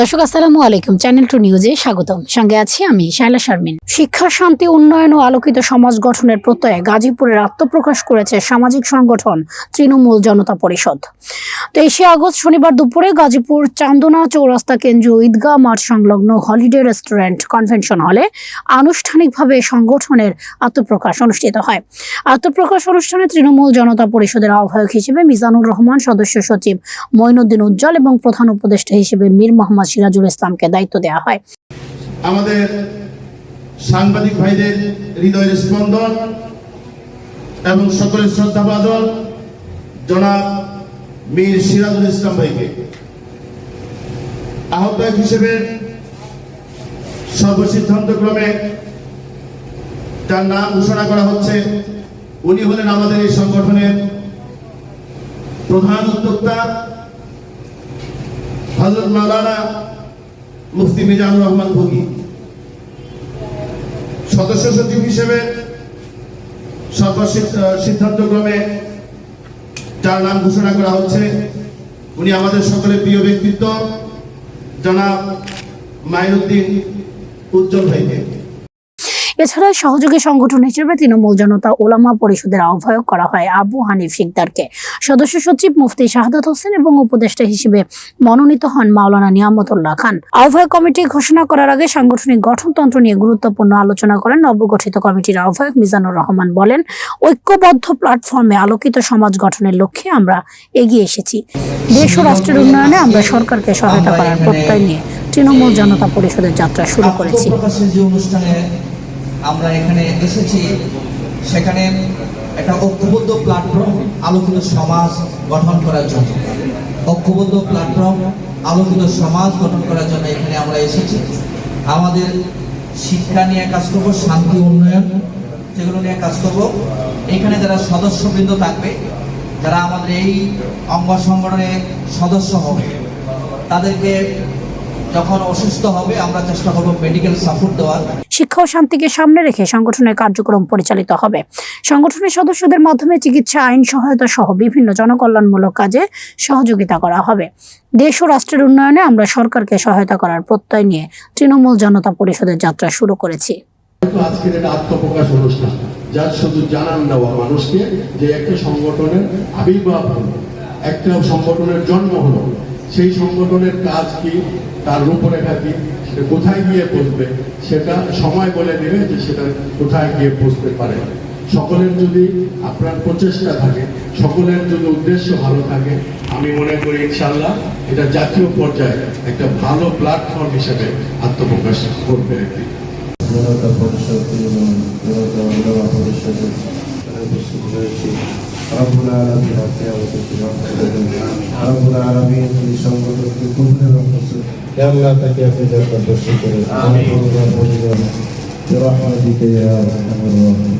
দর্শক, আসসালামু আলাইকুম। চ্যানেল টু নিউজে স্বাগতম। সঙ্গে আছি আমি শায়লা শারমিন। শিক্ষা, শান্তি, উন্নয়ন ও আলোকিত সমাজ গঠনের প্রত্যয়ে গাজীপুরের আত্মপ্রকাশ করেছে সামাজিক সংগঠন তৃণমূল জনতা পরিষদ। তেইশে আগস্ট শনিবার দুপুরে গাজীপুর চান্দনা চৌরাস্তা কেন্দ্রীয় ঈদগাহ মাঠ সংলগ্ন হলিডে রেস্টুরেন্ট কনভেনশন হলে আনুষ্ঠানিকভাবে সংগঠনের আত্মপ্রকাশ অনুষ্ঠিত হয়। আত্মপ্রকাশ অনুষ্ঠানে তৃণমূল জনতা পরিষদের আহ্বায়ক হিসেবে মিজানুর রহমান, সদস্য সচিব মঈনুদ্দিন উজ্জ্বল এবং প্রধান উপদেষ্টা হিসেবে মীর মোহাম্মদ সিরাজুল ইসলামকে দায়িত্ব দেওয়া হয়। আমাদের সাংবাদিক ভাইদের হৃদয়ের স্পন্দন এবং সকলের শ্রদ্ধাভাজন জনাব মীর সিরাজুল ইসলাম ভাইকে। আহ্বায়ক হিসেবে সর্বসিদ্ধান্তক্রমে তার নাম ঘোষণা করা হচ্ছে। উনি হলেন আমাদের এই সংগঠনের প্রধান উদ্যোক্তা হজরত মাওলানা মুফতি মিজানুর রহমান ভোগী। সদস্য সচিব হিসেবে সর্বসিদ্ধান্তক্রমে যার নাম ঘোষণা করা হচ্ছে, উনি আমাদের সকলের প্রিয় ব্যক্তিত্ব, জনাব মাইনুদ্দিন উজ্জ্বল ভাইকে। এছাড়া সহযোগী সংগঠন হিসেবে তৃণমূল জনতা ওলামা পরিষদের আহ্বায়ক করা হয় আবু হানিফ শিকদারকে সদস্য সচিব মুফতি শাহাদাত হোসেন এবং উপদেষ্টা হিসেবে মনোনীত হন মাওলানা নিয়ামতুল্লাহ খান। আহ্বায়ক কমিটি ঘোষণা করার আগে সাংগঠনিক গঠনতন্ত্র নিয়ে গুরুত্বপূর্ণ আলোচনা করেন নবগঠিত কমিটির আহ্বায়ক মিজানুর রহমান বলেন, ঐক্যবদ্ধ প্ল্যাটফর্মে আলোকিত সমাজ গঠনের লক্ষ্যে আমরা এগিয়ে এসেছি। দেশ ও রাষ্ট্রের উন্নয়নে আমরা সরকারকে সহায়তা করার প্রত্যয় নিয়ে তৃণমূল জনতা পরিষদের যাত্রা শুরু করেছি। আমরা এখানে এসেছি। সেখানে একটা ঐক্যবদ্ধ প্ল্যাটফর্ম আলোকিত সমাজ গঠন করার জন্য। ঐক্যবদ্ধ প্ল্যাটফর্ম আলোকিত সমাজ গঠন করার জন্য এখানে আমরা এসেছি। আমাদের শিক্ষা নিয়ে কাজ করব, শান্তি উন্নয়ন সেগুলো নিয়ে কাজ করব। এখানে যারা সদস্যবৃন্দ থাকবে, যারা আমাদের এই অঙ্গ সংগঠনের সদস্য হবে, তাদেরকে যখন অসুস্থ হবে আমরা চেষ্টা করব মেডিকেল সাপোর্ট দেওয়ার। শিক্ষা ও শান্তিকে সামনে রেখে সংগঠনের কার্যক্রম পরিচালিত হবে। সংগঠনের সদস্যদের মাধ্যমে চিকিৎসা আইন সহায়তা সহ বিভিন্ন জনকল্যাণমূলক কাজে সহযোগিতা করা হবে। দেশ ও রাষ্ট্রের উন্নয়নে আমরা সরকারকে সহায়তা করার প্রত্যয় নিয়ে তৃণমূল জনতা পরিষদের যাত্রা শুরু করেছি। আজকের এটা আত্মপ্রকাশ অনুষ্ঠান যার শুধু জানান দেওয়া মানুষকে যে একটা সংগঠনের আবির্ভাব হলো একটা সংগঠনের জন্ম হলো। সেই সংগঠনের কাজ কি? তার রূপরেখা কি? সেটা কোথায় গিয়ে পৌঁছবে সেটা সময় বলে দেবে যে সেটা কোথায় গিয়ে পৌঁছতে পারে। সকলের যদি আপনার প্রচেষ্টা থাকে, সকলের যদি উদ্দেশ্য ভালো থাকে, আমি মনে করি ইনশাল্লাহ এটা জাতীয় পর্যায়ে একটা ভালো প্ল্যাটফর্ম হিসেবে আত্মপ্রকাশ করবে জনতা পরিষদ হয়েছি রব্বুল আলমীর হাতে আমাদেরকে রক্ষা দেবেন রব্বুল আলমী এই সংগঠনকে কবুলের রক্ষা আল্লাহ তাকে আপনি যাত্রা দর্শন করে আমার পরিবার পরিবার برحمتك يا ارحم الراحمين